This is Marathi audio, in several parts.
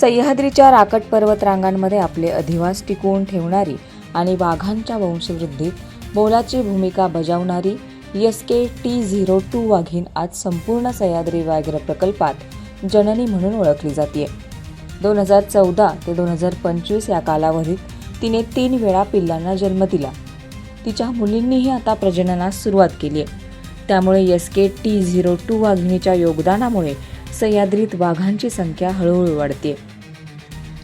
सह्याद्रीच्या राकट पर्वत रांगांमध्ये आपले अधिवास टिकवून ठेवणारी आणि वाघांच्या वंशवृद्धीत मोलाची भूमिका बजावणारी S K T zero two वाघीण आज संपूर्ण सह्याद्री व्याघ्र प्रकल्पात जननी म्हणून ओळखली जाते. दोन हजार चौदा ते दोन हजार पंचवीस या कालावधीत तिने तीन वेळा पिल्लांना जन्म दिला. तिच्या मुलींनीही आता प्रजननास सुरुवात केली आहे. त्यामुळे S K T zero two वाघिणीच्या योगदानामुळे सह्याद्रीत वाघांची संख्या हळूहळू वाढते.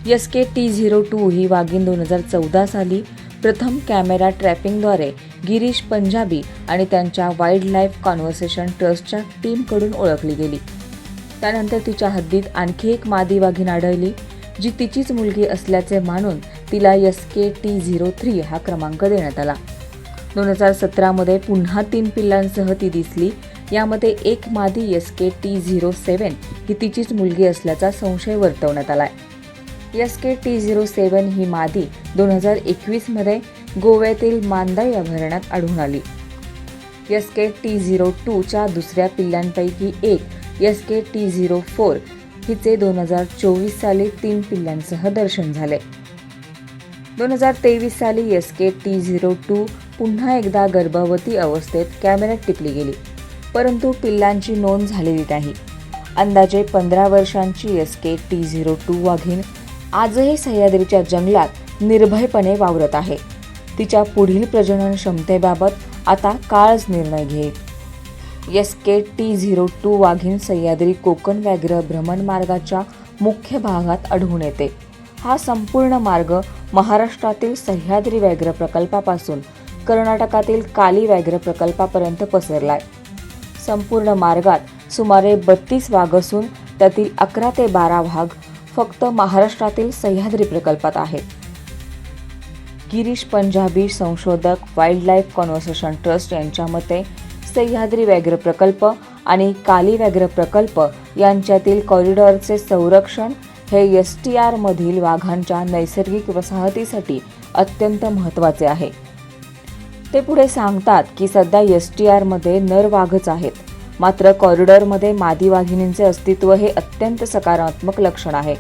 S K T zero two ही वाघीण दोन हजार चौदा साली प्रथम कॅमेरा ट्रॅपिंगद्वारे गिरीश पंजाबी आणि त्यांच्या वाईल्ड लाईफ कॉन्व्हर्सेशन ट्रस्टच्या टीमकडून ओळखली गेली. त्यानंतर तिच्या हद्दीत आणखी एक मादी वाघीण आढळली जी तिचीच मुलगी असल्याचे मानून तिला S K T zero three हा क्रमांक देण्यात आला. दोन हजार सतरामध्ये पुन्हा तीन पिल्लांसह ती दिसली यामध्ये एक मादी S K T zero seven ही तिचीच मुलगी असल्याचा संशय वर्तवण्यात आलाय. S K T zero seven ही मादी दोन हजार एकवीसमध्ये गोव्यातील मांदाई अभयारण्यात आढळून आली. एस के टी झिरो टूच्या दुसऱ्या पिल्लांपैकी एक S K T zero four हिचे दोन हजार चोवीस साली तीन पिल्लांसह दर्शन झाले. दोन हजार तेवीस साली S K T zero two पुन्हा एकदा गर्भवती अवस्थेत कॅमेऱ्यात टिपली गेली. परंतु पिल्लांची नोंद झालेली नाही. अंदाजे पंधरा वर्षांची S K T zero two वाघीण आजही सह्याद्रीच्या जंगलात निर्भयपणे वावरत आहे. तिच्या पुढील प्रजनन क्षमतेबाबत आता काळच निर्णय घेईल S K T zero two वाघीण सह्याद्री कोकण व्याघ्र भ्रमणमार्गाच्या मुख्य भागात आढळून येते. हा संपूर्ण मार्ग महाराष्ट्रातील सह्याद्री व्याघ्र प्रकल्पापासून कर्नाटकातील काली व्याघ्र प्रकल्पापर्यंत पसरलाय. संपूर्ण मार्गात सुमारे बत्तीस वाघ असून त्यातील अकरा ते बारा वाघ फक्त महाराष्ट्रातील सह्याद्री प्रकल्पात आहेत. गिरीश पंजाबी संशोधक वाईल्ड लाईफ कॉन्व्हर्सेशन ट्रस्ट यांच्या मते सह्याद्री व्याघ्र प्रकल्प आणि काली व्याघ्र प्रकल्प यांच्यातील कॉरिडॉरचे संरक्षण हे एस टी आरमधील वाघांच्या नैसर्गिक वसाहतीसाठी अत्यंत महत्त्वाचे आहे. ते पुढे सांगतात की सध्या एस टी आरमध्ये नर वाघच आहेत. मात्र कॉरिडॉरमध्ये मादी वाघिणींचे अस्तित्व हे अत्यंत सकारात्मक लक्षण आहे.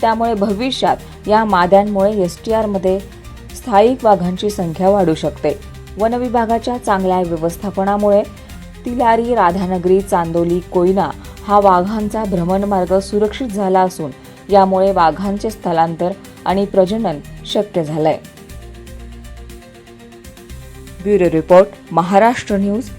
त्यामुळे भविष्यात या माद्यांमुळे एस टी आरमध्ये स्थायिक वाघांची संख्या वाढू शकते. वनविभागाच्या चांगल्या व्यवस्थापनामुळे तिलारी राधानगरी चांदोली कोयना हा वाघांचा भ्रमणमार्ग सुरक्षित झाला असून यामुळे वाघांचे स्थलांतर आणि प्रजनन शक्य झालंय. Bureau report Maharashtra news